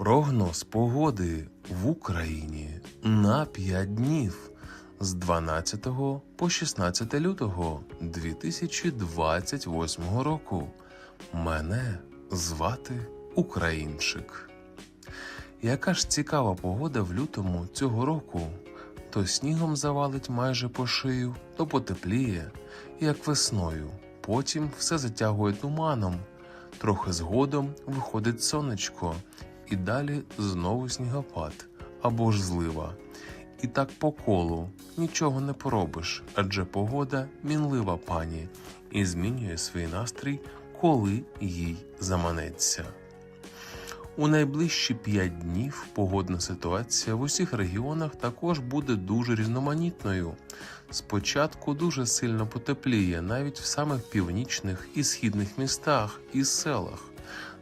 Прогноз погоди в Україні на 5 днів з 12 по 16 лютого 2028 року. Мене звати Українчик. Яка ж цікава погода в лютому цього року? То снігом завалить майже по шию, то потепліє, як весною. Потім все затягує туманом. Трохи згодом виходить сонечко, і далі знову снігопад або ж злива. І так по колу нічого не поробиш, адже погода мінлива пані і змінює свій настрій, коли їй заманеться. У найближчі 5 днів погодна ситуація в усіх регіонах також буде дуже різноманітною. Спочатку дуже сильно потепліє навіть в самих північних і східних містах і селах.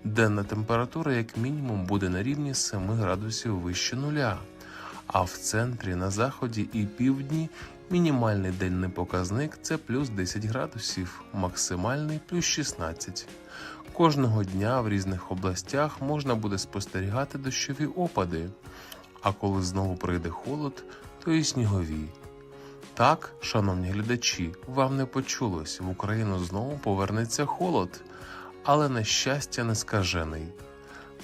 Денна температура як мінімум буде на рівні 7 градусів вище нуля. А в центрі, на заході і півдні мінімальний денний показник це плюс 10 градусів, максимальний плюс 16. Кожного дня в різних областях можна буде спостерігати дощові опади, а коли знову прийде холод, то і снігові. Так, шановні глядачі, вам не почулось, в Україну знову повернеться холод, але на щастя не скажений.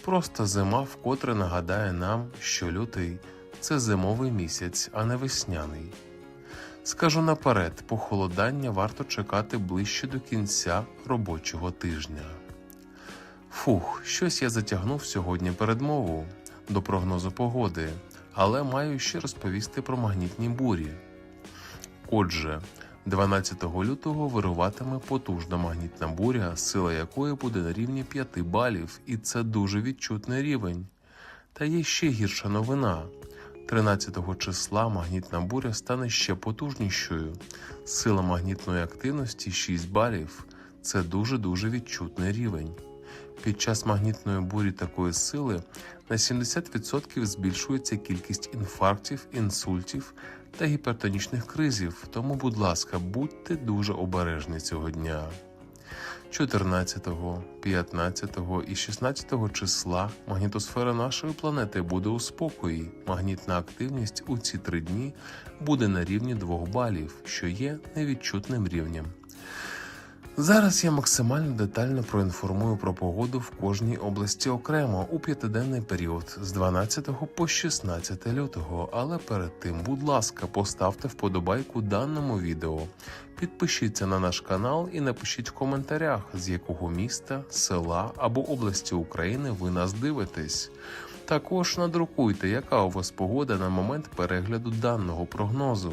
Просто зима вкотре нагадає нам, що лютий це зимовий місяць, а не весняний. Скажу наперед, похолодання варто чекати ближче до кінця робочого тижня. Фух, щось я затягнув сьогодні передмову до прогнозу погоди, але маю ще розповісти про магнітні бурі. Отже, 12 лютого вируватиме потужна магнітна буря, сила якої буде на рівні 5 балів, і це дуже відчутний рівень. Та є ще гірша новина. 13 числа магнітна буря стане ще потужнішою. Сила магнітної активності 6 балів. Це дуже-дуже відчутний рівень. Під час магнітної бурі такої сили на 70% збільшується кількість інфарктів, інсультів та гіпертонічних кризів. Тому, будь ласка, будьте дуже обережні цього дня. 14, 15 і 16 числа магнітосфера нашої планети буде у спокої. Магнітна активність у ці три дні буде на рівні 2 балів, що є невідчутним рівнем. Зараз я максимально детально проінформую про погоду в кожній області окремо у п'ятиденний період з 12 по 16 лютого. Але перед тим, будь ласка, поставте вподобайку даному відео, підпишіться на наш канал і напишіть в коментарях, з якого міста, села або області України ви нас дивитесь. Також надрукуйте, яка у вас погода на момент перегляду даного прогнозу.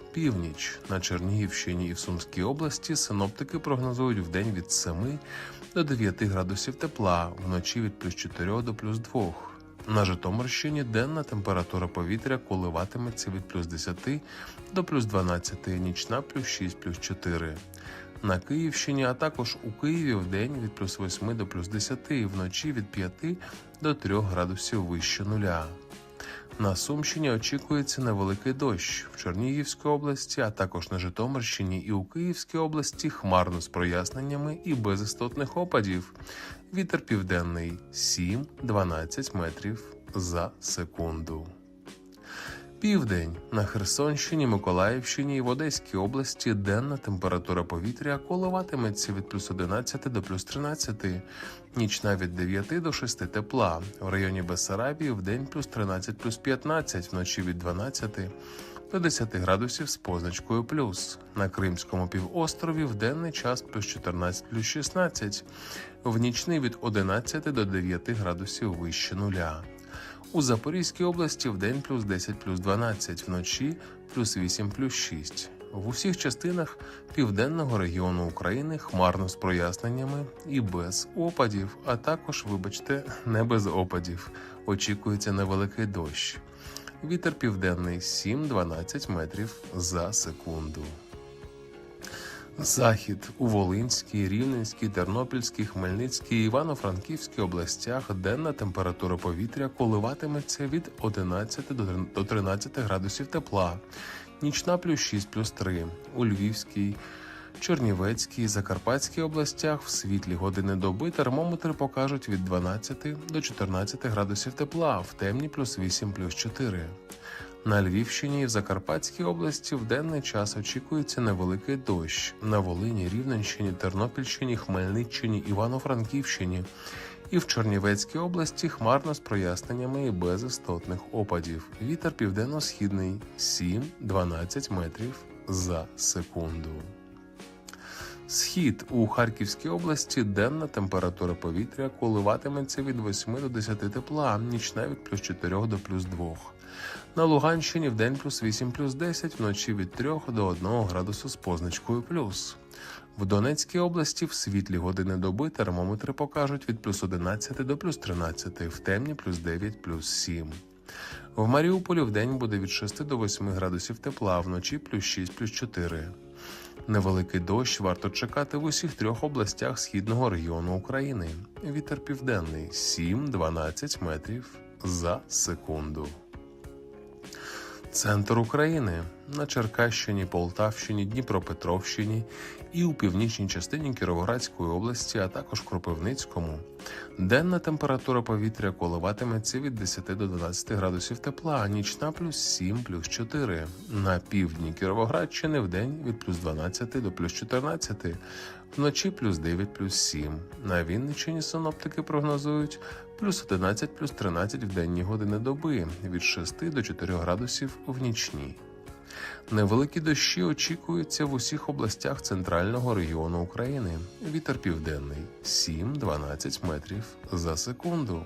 Північ на Чернігівщині і в Сумській області синоптики прогнозують в день від 7 до 9 градусів тепла, вночі від плюс 4 до плюс 2. На Житомирщині денна температура повітря коливатиметься від плюс 10 до плюс 12, нічна плюс 6 плюс 4. На Київщині, а також у Києві в день від плюс 8 до плюс 10 вночі від 5 до 3 градусів вище нуля. На Сумщині очікується невеликий дощ в Чернігівській області, а також на Житомирщині і у Київській області хмарно з проясненнями і без істотних опадів. Вітер південний 7-12 метрів за секунду. Південь на Херсонщині, Миколаївщині і в Одеській області денна температура повітря коливатиметься від плюс 11 до плюс 13, нічна від 9 до 6 тепла. В районі Бессарабії в день плюс 13 плюс 15, вночі від 12 до 10 градусів з позначкою плюс. На Кримському півострові в денний час плюс 14 плюс 16, в нічний від 11 до 9 градусів вище нуля. У Запорізькій області в день плюс 10 плюс 12, вночі плюс 8 плюс 6. В усіх частинах південного регіону України хмарно з проясненнями і без опадів, а також, вибачте, не без опадів. Очікується невеликий дощ. Вітер південний 7-12 метрів за секунду. Захід у Волинській, Рівненській, Тернопільській, Хмельницькій, Івано-Франківській областях денна температура повітря коливатиметься від 11 до 13 градусів тепла, нічна плюс 6 плюс 3. У Львівській, Чернівецькій, Закарпатській областях в світлі години доби термометри покажуть від 12 до 14 градусів тепла, в темні плюс 8 плюс 4. На Львівщині і в Закарпатській області в денний час очікується невеликий дощ на Волині, Рівненщині, Тернопільщині, Хмельниччині, Івано-Франківщині і в Чернівецькій області хмарно з проясненнями і без істотних опадів. Вітер південно-східний 7-12 метрів за секунду. Схід у Харківській області денна температура повітря коливатиметься від 8 до 10 тепла, нічна від плюс 4 до плюс 2. На Луганщині в день плюс 8 плюс 10, вночі від 3 до 1 градусу з позначкою плюс. В Донецькій області в світлі години доби термометри покажуть від плюс 11 до плюс 13, в темні плюс 9 плюс 7. В Маріуполі в день буде від 6 до 8 градусів тепла, вночі плюс 6 плюс 4. Невеликий дощ варто чекати в усіх трьох областях східного регіону України. Вітер південний 7-12 метрів за секунду. Центр України. На Черкащині, Полтавщині, Дніпропетровщині і у північній частині Кіровоградської області, а також Кропивницькому. Денна температура повітря коливатиметься від 10 до 12 градусів тепла, а нічна плюс 7 плюс 4. На півдні Кіровоградщини в день від плюс 12 до плюс 14, вночі плюс 9 плюс 7. На Вінниччині синоптики прогнозують плюс 11 плюс 13 в денні години доби, від 6 до 4 градусів в нічні. Невеликі дощі очікуються в усіх областях центрального регіону України. Вітер південний 7-12 метрів за секунду.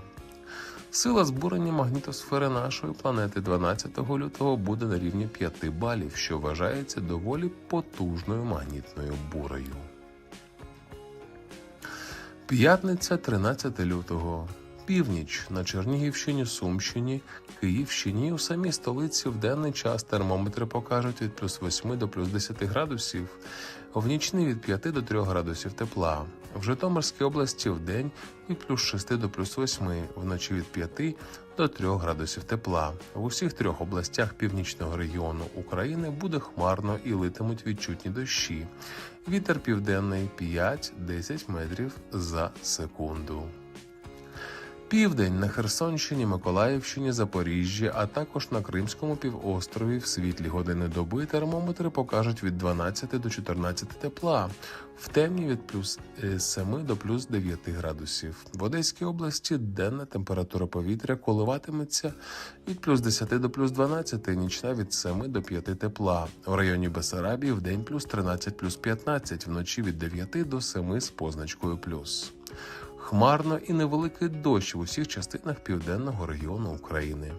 Сила збурення магнітосфери нашої планети 12 лютого буде на рівні 5 балів, що вважається доволі потужною магнітною бурею. П'ятниця 13 лютого. Північ на Чернігівщині, Сумщині, Київщині у самій столиці в денний час термометри покажуть від плюс 8 до плюс 10 градусів, в нічний від 5 до 3 градусів тепла. В Житомирській області в день від плюс 6 до плюс 8, вночі від 5 до 3 градусів тепла. В усіх трьох областях північного регіону України буде хмарно і литимуть відчутні дощі. Вітер південний 5-10 метрів за секунду. Південь на Херсонщині, Миколаївщині, Запоріжжі, а також на Кримському півострові в світлі години доби термометри покажуть від 12 до 14 тепла, в темні від плюс 7 до плюс 9 градусів. В Одеській області денна температура повітря коливатиметься від плюс 10 до плюс 12, нічна від 7 до 5 тепла. В районі Бесарабії в день плюс 13 плюс 15, вночі від 9 до 7 з позначкою плюс хмарно і невеликий дощ в усіх частинах південного регіону України.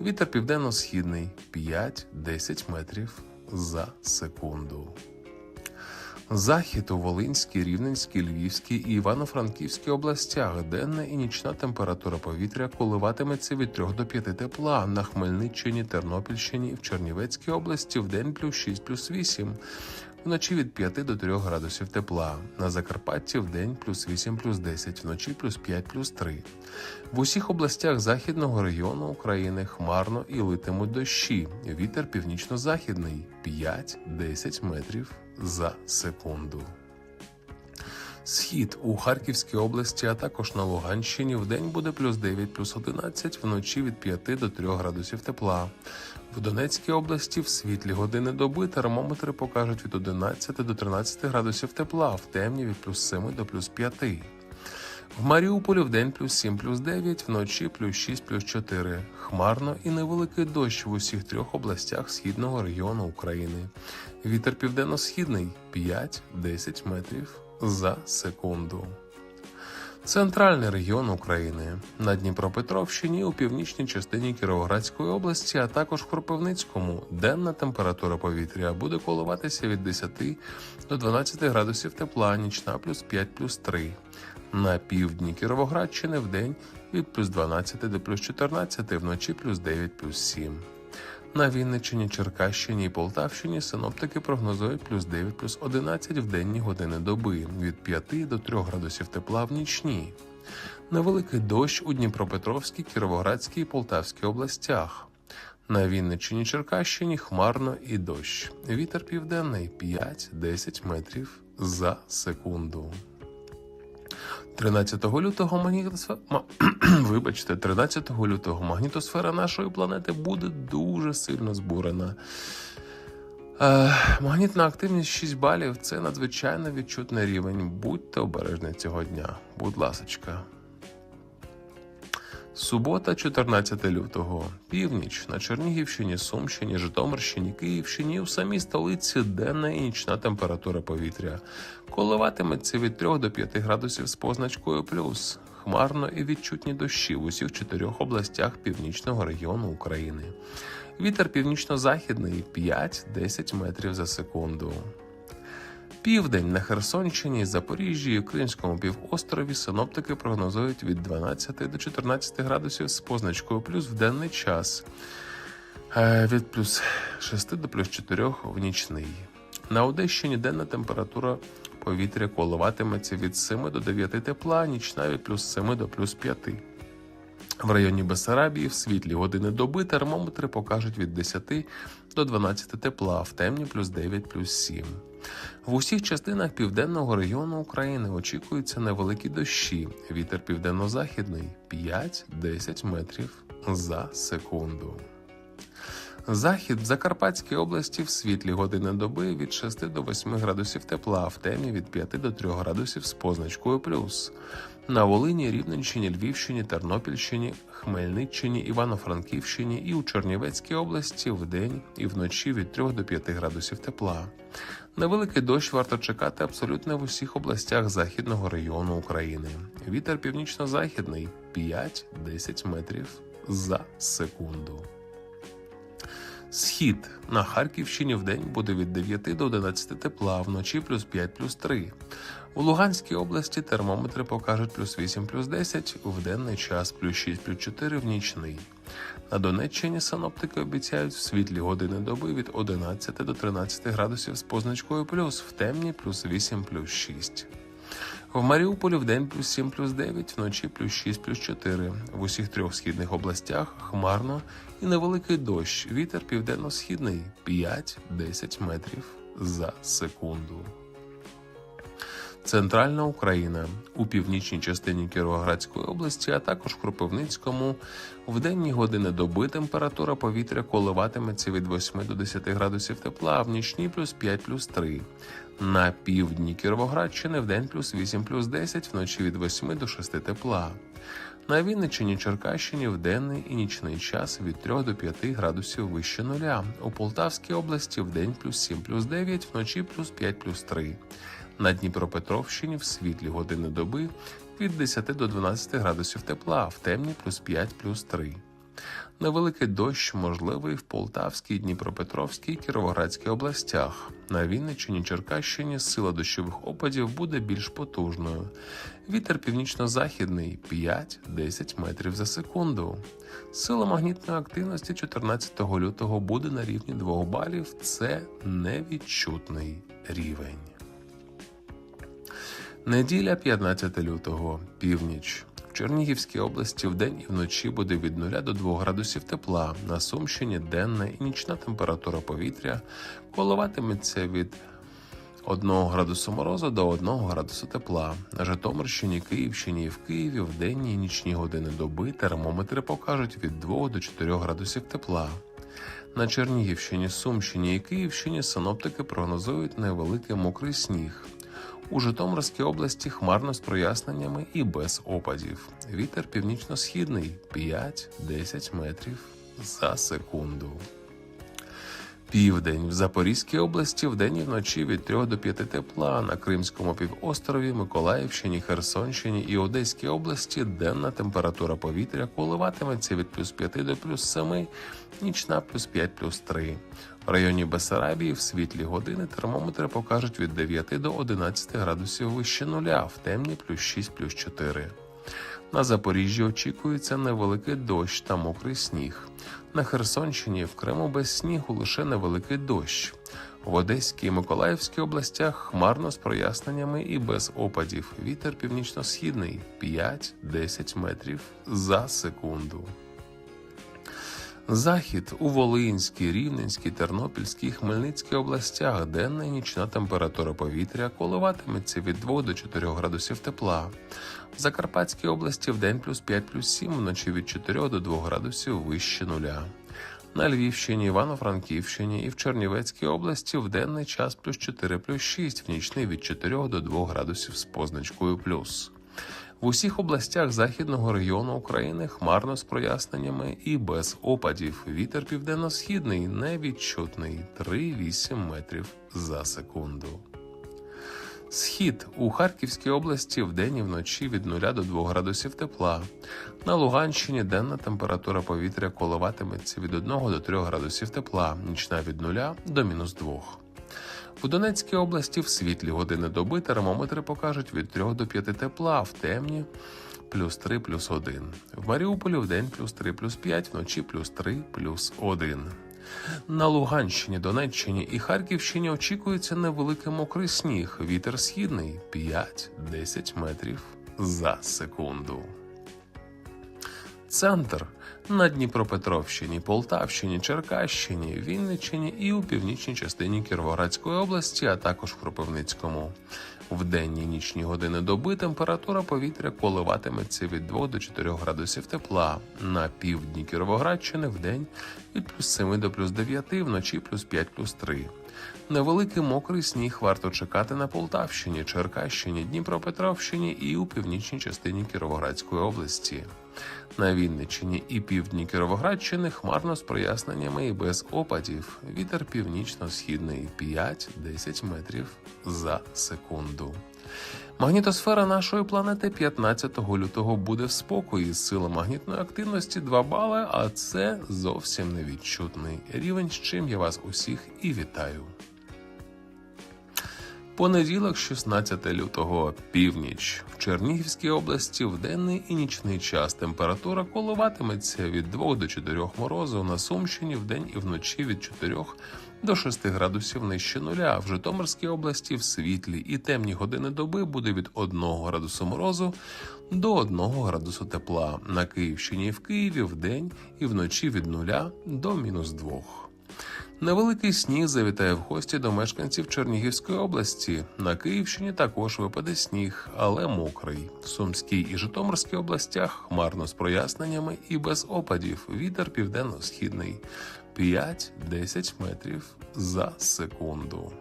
Вітер південно-східний 5-10 метрів за секунду. Захід у Волинській, Рівненській, Львівській і Івано-Франківській областях денна і нічна температура повітря коливатиметься від 3 до 5 тепла на Хмельниччині, Тернопільщині і в Чернівецькій області в день плюс 6 плюс 8 вночі від 5 до 3 градусів тепла. На Закарпатті в день плюс 8 плюс 10, вночі плюс 5 плюс 3. В усіх областях західного регіону України хмарно і литимуть дощі. Вітер північно-західний 5-10 метрів за секунду. Схід у Харківській області, а також на Луганщині в день буде плюс 9 плюс 11, вночі від 5 до 3 градусів тепла. В Донецькій області в світлі години доби термометри покажуть від 11 до 13 градусів тепла, в темні від плюс 7 до плюс 5. В Маріуполі в день плюс 7 плюс 9, вночі плюс 6 плюс 4. Хмарно і невеликий дощ в усіх трьох областях східного регіону України. Вітер південно-східний 5-10 метрів за секунду. Центральний регіон України на Дніпропетровщині у північній частині Кіровоградської області, а також Кропивницькому денна температура повітря буде коливатися від 10 до 12 градусів тепла, нічна плюс 5 плюс 3. На півдні Кіровоградщини в день від плюс 12 до плюс 14, вночі плюс 9 плюс 7. На Вінниччині, Черкащині і Полтавщині синоптики прогнозують плюс 9 плюс 11 в денні години доби від 5 до 3 градусів тепла в нічні. Невеликий дощ у Дніпропетровській, Кіровоградській і Полтавській областях. На Вінниччині, Черкащині хмарно і дощ. Вітер південний 5-10 метрів за секунду. 13 лютого магнітосфера... Вибачте, 13 лютого магнітосфера нашої планети буде дуже сильно збурена. Е, магнітна активність 6 балів це надзвичайно відчутний рівень. Будьте обережні цього дня. Будь ласочка. Субота, 14 лютого, північ на Чернігівщині, Сумщині, Житомирщині, Київщині у самій столиці денна і нічна температура повітря. Коливатиметься від 3 до 5 градусів з позначкою плюс. Хмарно і відчутні дощі в усіх чотирьох областях північного регіону України. Вітер північно-західний 5-10 метрів за секунду. Південь на Херсонщині, Запоріжжі і Кримському півострові синоптики прогнозують від 12 до 14 градусів з позначкою плюс в денний час, е, від плюс 6 до плюс 4 в нічний. На Одещині денна температура повітря коливатиметься від 7 до 9 тепла, нічна від плюс 7 до плюс 5. В районі Бесарабії в світлі години доби термометри покажуть від 10 до 12 тепла, в темні плюс 9 плюс 7. В усіх частинах південного регіону України очікуються невеликі дощі. Вітер південно-західний 5-10 метрів за секунду. Захід в Закарпатській області в світлі години доби від 6 до 8 градусів тепла, в темі від 5 до 3 градусів з позначкою плюс. На Волині, Рівненщині, Львівщині, Тернопільщині, Хмельниччині, Івано-Франківщині і у Чернівецькій області в день і вночі від 3 до 5 градусів тепла. Невеликий дощ варто чекати абсолютно в усіх областях західного району України. Вітер північно-західний 5-10 метрів за секунду. Схід на Харківщині в день буде від 9 до 11 тепла, вночі плюс 5 плюс 3. У Луганській області термометри покажуть плюс 8 плюс 10 в денний час, плюс 6 плюс 4 в нічний. На Донеччині синоптики обіцяють в світлі години доби від 11 до 13 градусів з позначкою плюс, в темні плюс 8 плюс 6. В Маріуполі в день плюс 7 плюс 9, вночі плюс 6 плюс 4. В усіх трьох східних областях хмарно і невеликий дощ. Вітер південно-східний 5-10 метрів за секунду. Центральна Україна у північній частині Кіровоградської області, а також Кропивницькому. В денні години доби температура повітря коливатиметься від 8 до 10 градусів тепла, а в нічні плюс 5 плюс 3. На півдні Кіровоградщини в день плюс 8 плюс 10, вночі від 8 до 6 тепла. На Вінниччині Черкащині в денний і нічний час від 3 до 5 градусів вище нуля. У Полтавській області в день плюс 7 плюс 9, вночі плюс 5 плюс 3. На Дніпропетровщині в світлі години доби від 10 до 12 градусів тепла, в темні плюс 5 плюс 3. Невеликий дощ можливий в Полтавській, Дніпропетровській Кіровоградській областях. На Вінниччині Черкащині сила дощових опадів буде більш потужною. Вітер північно-західний 5-10 метрів за секунду. Сила магнітної активності 14 лютого буде на рівні 2 балів. Це невідчутний рівень. Неділя 15 лютого, північ. Чернігівській області вдень і вночі буде від 0 до 2 градусів тепла. На Сумщині денна і нічна температура повітря коливатиметься від 1 градусу морозу до 1 градусу тепла. На Житомирщині, Київщині і в Києві в денні і нічні години доби термометри покажуть від 2 до 4 градусів тепла. На Чернігівщині, Сумщині і Київщині синоптики прогнозують невеликий мокрий сніг. У Житомирській області хмарно з проясненнями і без опадів. Вітер північно-східний 5-10 метрів за секунду. Південь в Запорізькій області вдень і вночі від 3 до 5 тепла, на Кримському півострові, Миколаївщині, Херсонщині і Одеській області денна температура повітря коливатиметься від плюс 5 до плюс 7, нічна плюс 5 плюс 3. В районі Бесарабії в світлі години термометри покажуть від 9 до 11 градусів вище нуля, в темні плюс 6 плюс 4. На Запоріжжі очікується невеликий дощ та мокрий сніг. На Херсонщині в Криму без снігу лише невеликий дощ. В Одеській і Миколаївській областях хмарно з проясненнями і без опадів. Вітер північно-східний 5-10 метрів за секунду. Захід у Волинській, Рівненській, Тернопільській, Хмельницькій областях денна і нічна температура повітря коливатиметься від 2 до 4 градусів тепла. В Закарпатській області в день плюс 5 плюс 7, вночі від 4 до 2 градусів вище нуля. На Львівщині, Івано-Франківщині і в Чернівецькій області в денний час плюс 4 плюс 6, в нічний від 4 до 2 градусів з позначкою плюс. В усіх областях західного регіону України хмарно з проясненнями і без опадів. Вітер південно-східний невідчутний 3,8 метрів за секунду. Схід у Харківській області вдень і вночі від 0 до 2 градусів тепла. На Луганщині денна температура повітря коливатиметься від 1 до 3 градусів тепла, нічна від 0 до мінус 2. У Донецькій області в світлі години доби термометри покажуть від 3 до 5 тепла, в темні плюс 3 плюс 1. В Маріуполі в день плюс 3 плюс 5, вночі плюс 3 плюс 1. На Луганщині, Донеччині і Харківщині очікується невеликий мокрий сніг. Вітер східний 5-10 метрів за секунду. Центр на Дніпропетровщині, Полтавщині, Черкащині, Вінниччині і у північній частині Кіровоградської області, а також в Кропивницькому. В денні нічні години доби температура повітря коливатиметься від 2 до 4 градусів тепла. На півдні Кіровоградщини в день від плюс 7 до плюс 9, вночі плюс 5 плюс 3. Невеликий мокрий сніг варто чекати на Полтавщині, Черкащині, Дніпропетровщині і у північній частині Кіровоградської області. На Вінниччині і півдні Кіровоградщини хмарно з проясненнями і без опадів. Вітер північно-східний 5-10 метрів за секунду. Магнітосфера нашої планети 15 лютого буде в спокої. Сила магнітної активності 2 бали, а це зовсім невідчутний рівень, з чим я вас усіх і вітаю. Понеділок, 16 лютого, північ в Чернігівській області в денний і нічний час температура коливатиметься від 2 до 4 морозу на Сумщині в день і вночі від 4 до 6 градусів нижче нуля. В Житомирській області в світлі і темні години доби буде від 1 градусу морозу до 1 градусу тепла. На Київщині і в Києві в день і вночі від 0 до мінус 2. Невеликий сніг завітає в гості до мешканців Чернігівської області. На Київщині також випаде сніг, але мокрий. В Сумській і Житомирській областях хмарно з проясненнями і без опадів. Вітер південно-східний 5-10 метрів за секунду.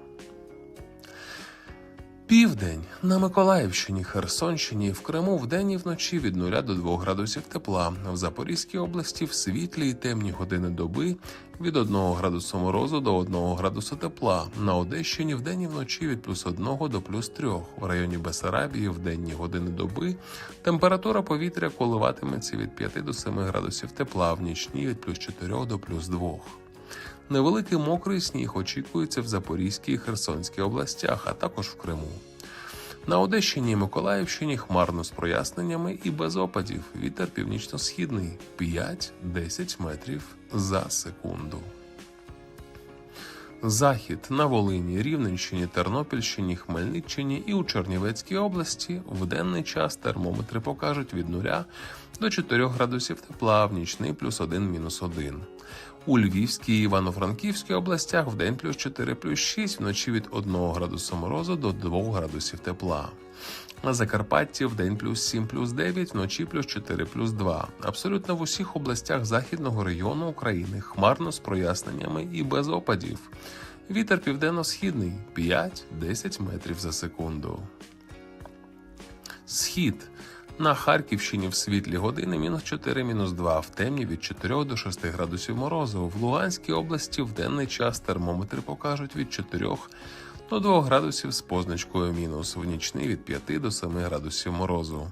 Південь на Миколаївщині, Херсонщині, в Криму вдень і вночі від 0 до 2 градусів тепла. В Запорізькій області в світлі й темні години доби від 1 градусу морозу до 1 градусу тепла. На Одещині вдень і вночі від плюс 1 до плюс 3. В районі Бесарабії в денні години доби температура повітря коливатиметься від 5 до 7 градусів тепла, в нічні від плюс 4 до плюс 2. Невеликий мокрий сніг очікується в Запорізькій і Херсонській областях, а також в Криму. На Одещині і Миколаївщині хмарно з проясненнями і без опадів. Вітер північно-східний 5-10 метрів за секунду. Захід на Волині, Рівненщині, Тернопільщині, Хмельниччині і у Чернівецькій області в денний час термометри покажуть від 0 до 4 градусів тепла, в нічний плюс 1 мінус 1. У Львівській і Івано-Франківській областях в день плюс 4 плюс 6, вночі від 1 градусу морозу до 2 градусів тепла. На Закарпатті в день плюс 7 плюс 9, вночі плюс 4 плюс 2. Абсолютно в усіх областях західного регіону України хмарно з проясненнями і без опадів. Вітер південно-східний 5-10 метрів за секунду. Схід На Харківщині в світлі години мінус 4, мінус 2, в темні від 4 до 6 градусів морозу. В Луганській області в денний час термометри покажуть від 4 до 2 градусів з позначкою мінус, в нічний від 5 до 7 градусів морозу.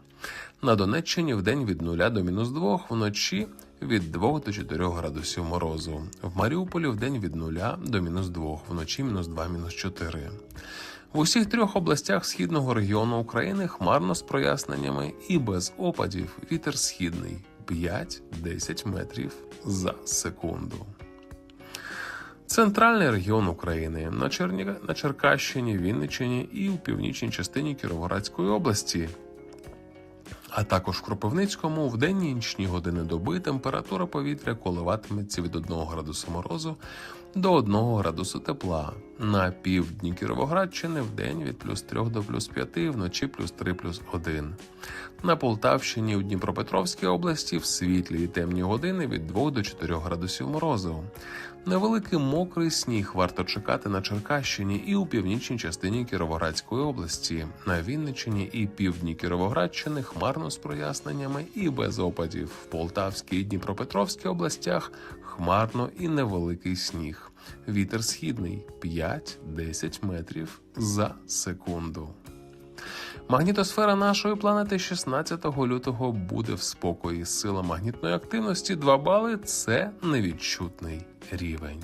На Донеччині в день від 0 до мінус 2, вночі від 2 до 4 градусів морозу. В Маріуполі в день від 0 до мінус 2, вночі мінус 2, мінус 4. В усіх трьох областях східного регіону України хмарно з проясненнями і без опадів вітер східний 5-10 метрів за секунду. Центральний регіон України на, Черні... на Черкащині, Вінниччині і у північній частині Кіровоградської області. А також в Кропивницькому в денні і нічні години доби температура повітря коливатиметься від 1 градусу морозу до 1 градусу тепла. На півдні Кіровоградщини в день від плюс 3 до плюс 5, вночі плюс 3 плюс 1. На Полтавщині у Дніпропетровській області в світлі і темні години від 2 до 4 градусів морозу. Невеликий мокрий сніг варто чекати на Черкащині і у північній частині Кіровоградської області, на Вінниччині і півдні Кіровоградщини хмарно з проясненнями і без опадів. В Полтавській і Дніпропетровській областях хмарно і невеликий сніг. Вітер східний 5-10 метрів за секунду. Магнітосфера нашої планети 16 лютого буде в спокої. Сила магнітної активності 2 бали це невідчутний рівень.